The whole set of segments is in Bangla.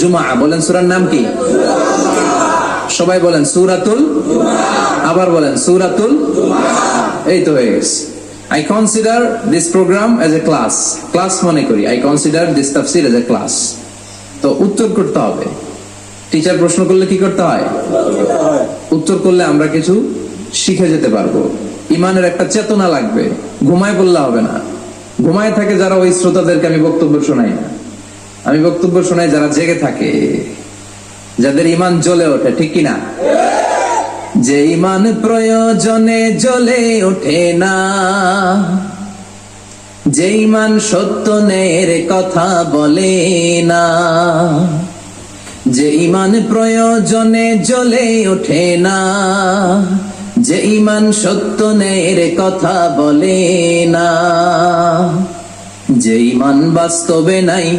জুমা বলেন সুরার নাম কি? সবাই বলেন সুরাতুল আবার বলেন সুরাতুল এই তো হয়ে গেছে। I consider this programme as a class class মনে করি। আই কনসিডার দিস তাফসির এজ এ ক্লাস তো উত্তর করতে হবে। টিচার প্রশ্ন করলে কি করতে হয়? উত্তর করলে আমরা কিছু শিখে যেতে পারব। ইমানের একটা চেতনা লাগবে। ঘুমায় বললে হবে না। ঘুমায় থাকে যারা ওই শ্রোতাদেরকে আমি বক্তব্য শোনাই না। আমি বক্তব্য শোনাই যারা জেগে থাকে, যাদের ইমান জ্বলে ওঠে, ঠিক কিনা? যে ইমান প্রয়োজনে জ্বলে ওঠে না। যে ইমান সত্য নের কথা বলে না। যে ইমান প্রয়োজনে জ্বলে ওঠে না। যে ইমান সত্য নের কথা বলে না। যে ইমান বাস্তবে নাই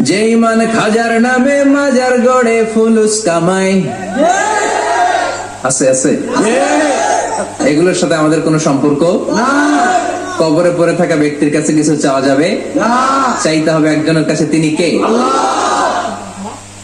যে ইমান খাজার নামে মাজার গড়ে ফুলুস কামায় আছে আছে? এগুলোর সাথে আমাদের কোনো সম্পর্ক? কবরে পড়ে থাকা ব্যক্তির কাছে কিছু চাওয়া যাবে? চাইতে হবে একজনের কাছে, তিনি কে?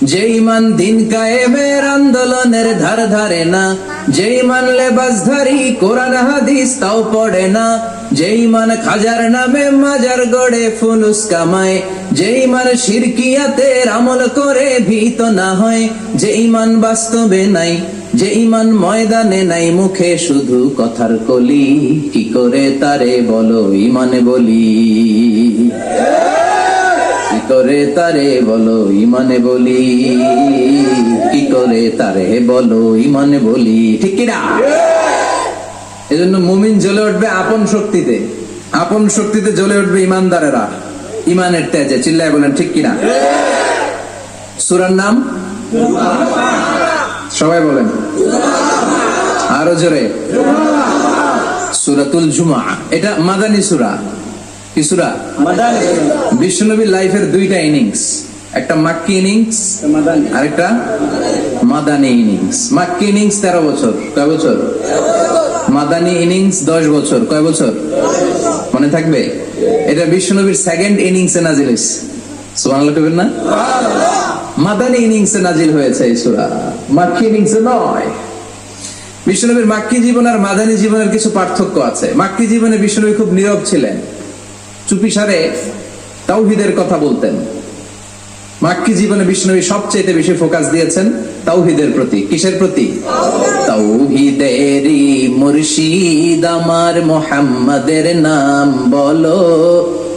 যে ইমান দিন কায়েমের আন্দোলনের ধার ধারে না যে ইমান লেবাসধারী কোরআন হাদিস তাও পড়ে না যে মান খাজার নামে মাজার গড়ে ফুলুস কামায় যে ইমান শিরকিয়াতের আমল করে ভীত না হয় যে ইমান বাস্তবে নাই যে ইমান ময়দানে নাই, মুখে শুধু কথার কলি, কি করে তারে বলো ইমানে বলি? কি করে তারে বলো ইমানে বলি? কি করে তারে বলো ইমানে বলি? ঠিক কিনা? এজন্য মুমিন জ্বলে উঠবে আপন শক্তিতে। আপন শক্তিতে জ্বলে উঠবে ইমানদারেরা। ইমানের তেজে চিল্লায় বলেন ঠিক কিনা? সুরার নাম? সবাই বলেন। আরও জোরে। সুরাতুল জুমা এটা মাদানী সুরা। কি সুরা? বিশ্বনবীর লাইফের দুইটা ইনিংস। একটা মাক্কি ইনিংস আর একটা মাদানী ইনিংস। মাক্কি ইনিংস তেরো বছর। কয় বছর? মাদানী ইনিংস দশ বছর। কয় বছর? মনে থাকবে? এটা বিশ্বনবীর সেকেন্ড ইনিংসে নাজিল হয়েছে। না? মাদানী ইনিংসে নাজিল হয়েছে এই সূরা। মাক্কি ইনিংসে নয়। বিশ্বনবীর মাক্কি জীবন আর মাদানী জীবনের কিছু পার্থক্য আছে। মাক্কি জীবনে বিশ্বনবী খুব নীরব ছিলেন। চুপি চুপিসারে তাওহিদের কথা বলতেন। মাক্কি জীবনে বিষ্ণবী সবচেয়ে বেশি ফোকাস দিয়েছেন। তাওহিদের প্রতি, কিসের প্রতি? তাওহিদেরই মুর্শিদ আমার মোহাম্মদের নাম বলো।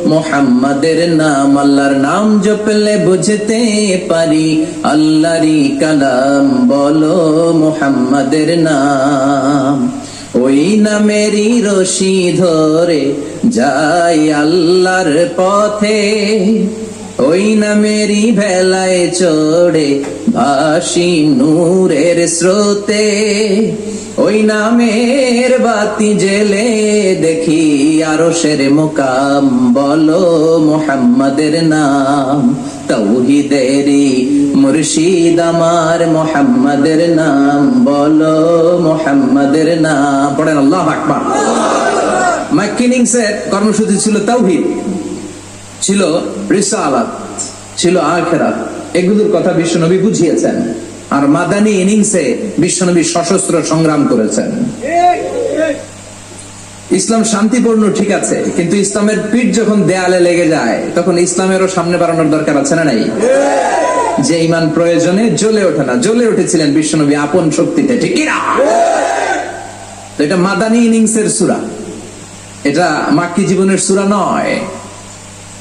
মোহাম্মদের নাম আল্লাহর নাম জপলে বুঝতে পারি। আল্লাহরই কালাম বলো মোহাম্মদের নাম। ওই নামেরই রশি ধরে যাই আল্লাহর পথে। ওই নামেরই ভেলায় চড়ে ভাসি নূরের স্রোতে। ওই নামের বাতি জেলে দেখি আরও সের মোকাম, বলো মোহাম্মদের নাম। তৌহিদেরি মুর্শিদ আমার মোহাম্মদের নাম, বলো মোহাম্মদের নাম। পড়েন আল্লাহ আকবার। মাইকিনিংসের কর্মসূচি ছিল তাওহিদ ছিল রিসালাত, ছিল আখেরাত। এগুলোর কথা বিশ্বনবী বুঝিয়েছেন। আর মাদানী ইনিংসে বিশ্বনবী সশস্ত্র সংগ্রাম করেছেন। ইসলাম শান্তিপূর্ণ ঠিক আছে, কিন্তু ইসলামের পিঠ যখন দেয়ালে লেগে যায়, তখন ইসলামেরও সামনে বাড়ানোর দরকার আছে না নাই? যে ইমান প্রয়োজনে জ্বলে ওঠে না। জ্বলে উঠেছিলেন বিশ্বনবী আপন শক্তিতে, ঠিক এটা মাদানী ইনিংসের সুরা। এটা মাক্কি জীবনের সুরা নয়।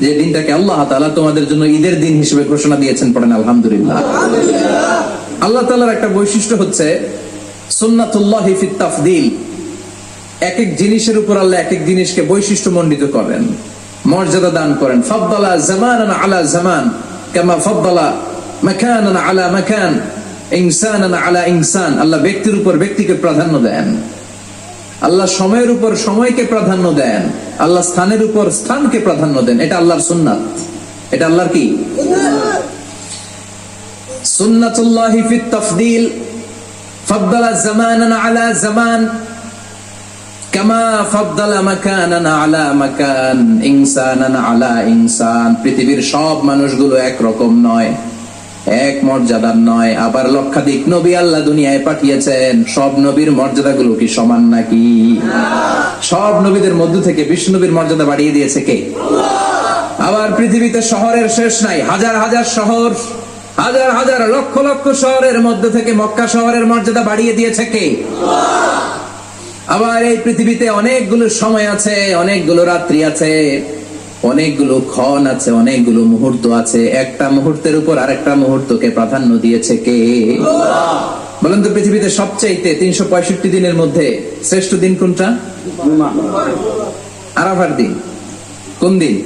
যে দিনটাকে আল্লাহ তাআলা তোমাদের জন্য ঈদের দিন হিসেবে ঘোষণা দিয়েছেন পড়েন, আলহামদুলিল্লাহ। আল্লাহ তাআলার একটা বৈশিষ্ট্য হচ্ছে সুন্নাতুল্লাহি এক এক জিনিসের উপর আল্লাহ এক এক জিনিসকে বৈশিষ্ট্য মণ্ডিত করেন, মর্যাদা দান করেন। ফদ্দালা জামানান আলা জামান, কামা ফদ্দালা মাকানান আলা মাকান, ইনসানান আলা ইনসান। আল্লাহ ব্যক্তির উপর ব্যক্তিকে প্রাধান্য দেন। আল্লাহ সময়ের উপর সময়কে প্রাধান্য দেন। আল্লাহ স্থানের উপর স্থানকে প্রাধান্য দেন। এটা আল্লাহর সুন্নাত। এটা আল্লাহর কি? পৃথিবীর সব মানুষগুলো একরকম নয়। এক মর্যাদার নয়, আবার লক্ষাধিক নবী আল্লাহ দুনিয়ায় পাঠিয়েছেন। সব নবীর মর্যাদাগুলো কি সমান নাকি? সব নবীদের মধ্য থেকে বিষ্ণু নবীর মর্যাদা বাড়িয়ে দিয়েছে কে? আবার পৃথিবীতে শহরের শেষ নাই, হাজার হাজার শহর, হাজার হাজার লক্ষ লক্ষ শহরের মধ্য থেকে মক্কা শহরের মর্যাদা বাড়িয়ে দিয়েছে কে? আবার এই পৃথিবীতে অনেকগুলো সময় আছে, অনেকগুলো রাত্রি আছে। অনেকগুলো ক্ষণ আছে, অনেকগুলো মুহূর্ত আছে। একটা মুহূর্তের উপর আরেকটা মুহূর্তকে প্রাধান্য দিয়েছে কে? বলেন তো পৃথিবীতে সবচাইতে তিনশো পঁয়ষট্টি দিনের মধ্যে শ্রেষ্ঠ দিন কোনটা? আরাফার দিন। কোন দিন?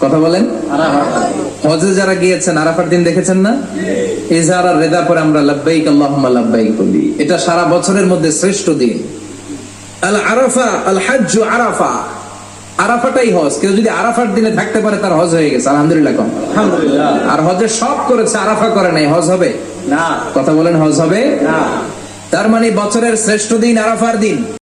কথা বলেন। হজে যারা গিয়েছেন, আরাফার দিন দেখেছেন না? ইজহার আর রেদা পরে আমরা লাব্বাইক আল্লাহুম্মা লাব্বাইক বলি। এটা সারা বছরের মধ্যে শ্রেষ্ঠ দিন। আল আরাফা আল হাজ্জু আরাফা। আরাফাটাই হজ। কেউ যদি আরাফার দিনে থাকতে পারে তার হজ হয়ে গেছে আলহামদুলিল্লাহ কম। আর হজের সব করেছে আরাফা করে নাই হজ হবে? না। কথা বলেন হজ হবে? না। তার মানে বছরের শ্রেষ্ঠ দিন আরাফার দিন।